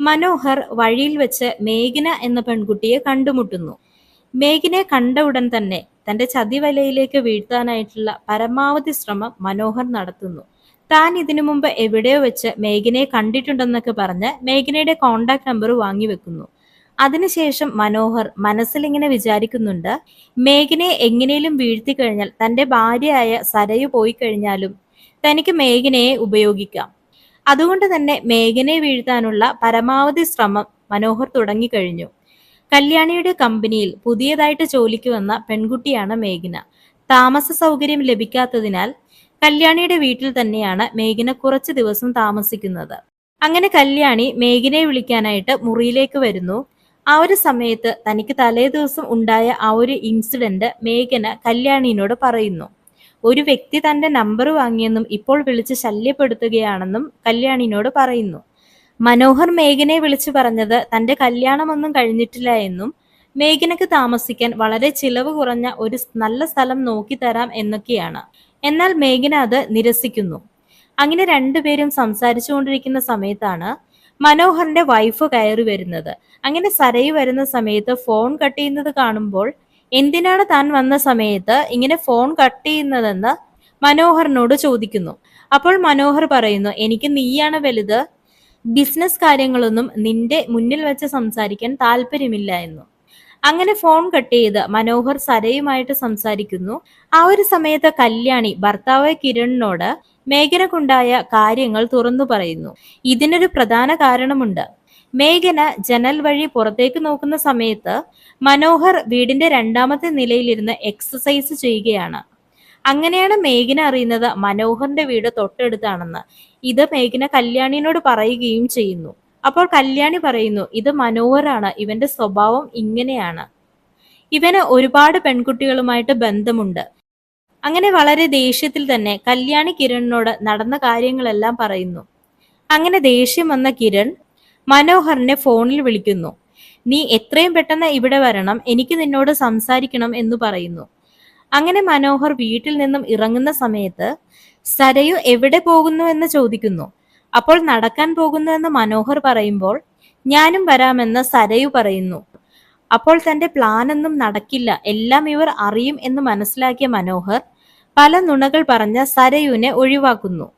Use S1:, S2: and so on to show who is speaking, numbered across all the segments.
S1: മനോഹർ വഴിയിൽ വെച്ച് മേഘന എന്ന പെൺകുട്ടിയെ കണ്ടുമുട്ടുന്നു. മേഘനെ കണ്ട ഉടൻ തന്നെ തന്റെ ചതിവലയിലേക്ക് വീഴ്ത്താനായിട്ടുള്ള പരമാവധി ശ്രമം മനോഹർ നടത്തുന്നു. താൻ ഇതിനു മുമ്പ് എവിടെയോ വെച്ച് മേഘനയെ കണ്ടിട്ടുണ്ടെന്നൊക്കെ പറഞ്ഞ് മേഘനയുടെ കോണ്ടാക്ട് നമ്പർ വാങ്ങിവെക്കുന്നു അതിനുശേഷം മനോഹർ മനസ്സിലിങ്ങനെ വിചാരിക്കുന്നുണ്ട് മേഘനയെ എങ്ങനെയും വീഴ്ത്തി കഴിഞ്ഞാൽ തന്റെ ഭാര്യയായ സരയു പോയി കഴിഞ്ഞാലും തനിക്ക് മേഘനയെ ഉപയോഗിക്കാം. അതുകൊണ്ട് തന്നെ മേഘനെ വീഴ്ത്താനുള്ള പരമാവധി ശ്രമം മനോഹർ തുടങ്ങിക്കഴിഞ്ഞു. കല്യാണിയുടെ കമ്പനിയിൽ പുതിയതായിട്ട് ജോലിക്ക് വന്ന പെൺകുട്ടിയാണ് മേഘന. താമസ സൗകര്യം ലഭിക്കാത്തതിനാൽ കല്യാണിയുടെ വീട്ടിൽ തന്നെയാണ് മേഘന കുറച്ച് ദിവസം താമസിക്കുന്നത്. അങ്ങനെ കല്യാണി മേഘനയെ വിളിക്കാനായിട്ട് മുറിയിലേക്ക് വരുന്നു. ആ ഒരു സമയത്ത് തനിക്ക് തലേ ദിവസം ഉണ്ടായ ആ ഒരു ഇൻസിഡന്റ് മേഘന കല്യാണിനോട് പറയുന്നു. ഒരു വ്യക്തി തന്റെ നമ്പർ വാങ്ങിയെന്നും ഇപ്പോൾ വിളിച്ച് ശല്യപ്പെടുത്തുകയാണെന്നും കല്യാണിനോട് പറയുന്നു. മനോഹർ മേഘനെ വിളിച്ചു പറഞ്ഞത് തന്റെ കല്യാണമൊന്നും കഴിഞ്ഞിട്ടില്ല എന്നും മേഘനക്ക് താമസിക്കാൻ വളരെ ചിലവ് കുറഞ്ഞ ഒരു നല്ല സ്ഥലം നോക്കി തരാം എന്നൊക്കെയാണ്. എന്നാൽ മേഘന അത് നിരസിക്കുന്നു. അങ്ങനെ രണ്ടുപേരും സംസാരിച്ചുകൊണ്ടിരിക്കുന്ന സമയത്താണ് മനോഹറിന്റെ വൈഫ് കയറി വരുന്നത്. അങ്ങനെ സരയി വരുന്ന സമയത്ത് ഫോൺ കട്ട് ചെയ്യുന്നത് കാണുമ്പോൾ എന്തിനാണ് താൻ വന്ന സമയത്ത് ഇങ്ങനെ ഫോൺ കട്ട് ചെയ്യുന്നതെന്ന് മനോഹറിനോട് ചോദിക്കുന്നു. അപ്പോൾ മനോഹർ പറയുന്നു എനിക്ക് നീയാണ് വലുത്. ബിസിനസ് കാര്യങ്ങളൊന്നും നിന്റെ മുന്നിൽ വെച്ച് സംസാരിക്കാൻ താല്പര്യമില്ല എന്നു. അങ്ങനെ ഫോൺ കട്ട് ചെയ്ത് മനോഹർ സരയുമായിട്ട് സംസാരിക്കുന്നു. ആ ഒരു സമയത്ത് കല്യാണി ഭർത്താവ് കിരണിനോട് മേഘനക്കുണ്ടായ കാര്യങ്ങൾ തുറന്നു പറയുന്നു. ഇതിനൊരു പ്രധാന കാരണമുണ്ട്. മേഘന ജനൽ വഴി പുറത്തേക്ക് നോക്കുന്ന സമയത്ത് മനോഹർ വീടിന്റെ രണ്ടാമത്തെ നിലയിലിരുന്ന് എക്സസൈസ് ചെയ്യുകയാണ്. അങ്ങനെയാണ് മേഘന അറിയുന്നത് മനോഹറിന്റെ വീട് തൊട്ടടുത്താണെന്ന്. ഇത് മേഘന കല്യാണിനോട് പറയുകയും ചെയ്യുന്നു. അപ്പോൾ കല്യാണി പറയുന്നു ഇത് മനോഹരാണ് ഇവന്റെ സ്വഭാവം ഇങ്ങനെയാണ്. ഇവന് ഒരുപാട് പെൺകുട്ടികളുമായിട്ട് ബന്ധമുണ്ട്. അങ്ങനെ വളരെ ദേഷ്യത്തിൽ തന്നെ കല്യാണി കിരണിനോട് നടന്ന കാര്യങ്ങളെല്ലാം പറയുന്നു. അങ്ങനെ ദേഷ്യം വന്ന കിരൺ മനോഹറിനെ ഫോണിൽ വിളിക്കുന്നു. നീ എത്രയും പെട്ടെന്ന് ഇവിടെ വരണം. എനിക്ക് നിന്നോട് സംസാരിക്കണം എന്ന് പറയുന്നു. അങ്ങനെ മനോഹർ വീട്ടിൽ നിന്നും ഇറങ്ങുന്ന സമയത്ത് സരയു എവിടെ പോകുന്നു എന്ന് ചോദിക്കുന്നു. അപ്പോൾ നടക്കാൻ പോകുന്നു എന്ന് മനോഹർ പറയുമ്പോൾ ഞാനും വരാമെന്ന് സരയു പറയുന്നു. അപ്പോൾ തന്റെ പ്ലാനൊന്നും നടക്കില്ല. എല്ലാം ഇവർ അറിയും എന്ന് മനസ്സിലാക്കിയ മനോഹർ പല നുണകൾ പറഞ്ഞ സരയുവിനെ ഒഴിവാക്കുന്നു.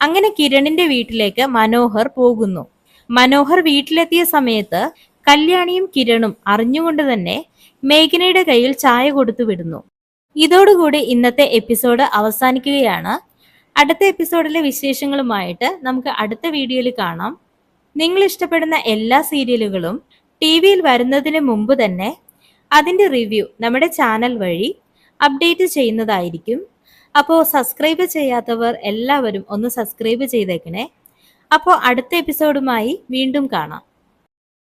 S1: അങ്ങനെ കിരണിന്റെ വീട്ടിലേക്ക് മനോഹർ പോകുന്നു. മനോഹർ വീട്ടിലെത്തിയ സമയത്ത് കല്യാണിയും കിരണും അറിഞ്ഞുകൊണ്ട് തന്നെ മേഘനയുടെ കയ്യിൽ ചായ കൊടുത്തു വിടുന്നു. ഇതോടുകൂടി ഇന്നത്തെ എപ്പിസോഡ് അവസാനിക്കുകയാണ്. അടുത്ത എപ്പിസോഡിലെ വിശേഷങ്ങളുമായിട്ട് നമുക്ക് അടുത്ത വീഡിയോയിൽ കാണാം. നിങ്ങൾ ഇഷ്ടപ്പെടുന്ന എല്ലാ സീരിയലുകളും ടി വിയിൽ വരുന്നതിന് മുമ്പ് തന്നെ അതിന്റെ റിവ്യൂ നമ്മുടെ ചാനൽ വഴി അപ്ഡേറ്റ് ചെയ്യുന്നതായിരിക്കും. അപ്പോൾ സബ്സ്ക്രൈബ് ചെയ്യാത്തവർ എല്ലാവരും ഒന്ന് സബ്സ്ക്രൈബ് ചെയ്തേക്കണേ. അപ്പോൾ അടുത്ത എപ്പിസോഡുമായി വീണ്ടും കാണാം.